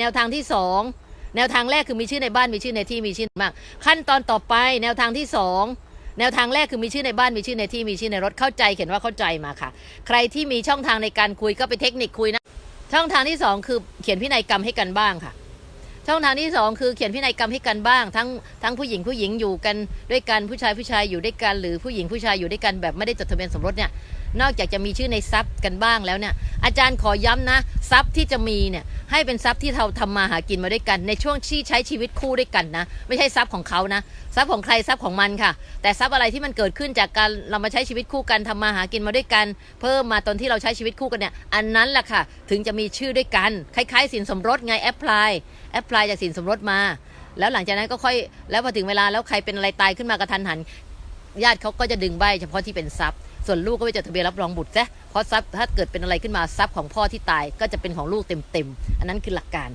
แนวทางที่สองแนวทางแรกคือมีชื่อในบ้านมีชื่อในที่มีชื่อมาก ขั้นตอนต่อไปแนวทางที่สองแนวทางแรกคือมีชื่อในบ้านมีชื่อในที่มีชื่อในรถเข้าใจเขียนว่าเข้าใจมาค่ะ ใครที่มีช่องทางในการคุยก็ไปเทคนิคคุยนะ ช่องทางที่สองคือเขียนพินัยกรรมให้กันบ้างค่ะ ช่องทางที่สองคือเขียนพินัยกรรมให้กันบ้าง ทั้งทั้งผู้หญิงผู้หญิงอยู่กันด้วยกันผู้ชายผู้ชายอยู่ด้วยกันหรือผู้หญิงผู้ชายอยู่ด้วยกันแบบไม่ได้จดทะเบียนสมรสเนี่ยนอกจากจะมีชื่อในทรัพย์กันบ้างแล้วเนี่ยอาจารย์ขอย้ำนะทรัพย์ที่จะมีเนี่ยให้เป็นทรัพย์ที่เราทำมาหากินมาด้วยกัน ในช่วงที่ใช้ชีวิตคู่ด้วยกันนะ ไม่ใช่ทรัพย์ของเขานะทรัพย์ของใครทรัพย์ของมันค่ะ แต่ทรัพย์อะไรที่มันเกิดขึ้นจากการเรามาใช้ชีวิตคู่กันทำมาหากินมาด้วยกัน เพิ่มมาตอนที่เราใช้ชีวิตคู่กันเนี่ยอันนั้นแหละค่ะ ถึงจะมีชื่อด้วยกันคล้ายๆสินสมรสไงแอปพลายแอปพลายจากสินสมรสมา แล้วหลังจากนั้นก็ค่อยแล้วพอถึงเวลาแล้วใครเป็นอะไรตายขึ้นมากระทันหัน ญาติเขาก็จะดึงใบเฉพาะที่เป็นทรัพย์ ส่วนลูกก็ไปจดทะเบียนรับรองบุตรซะเพราะทรัพย์ถ้าเกิดเป็นอะไรขึ้นมาทรัพย์ของพ่อที่ตายก็จะเป็นของลูกเต็มๆอันนั้นคือหลักการ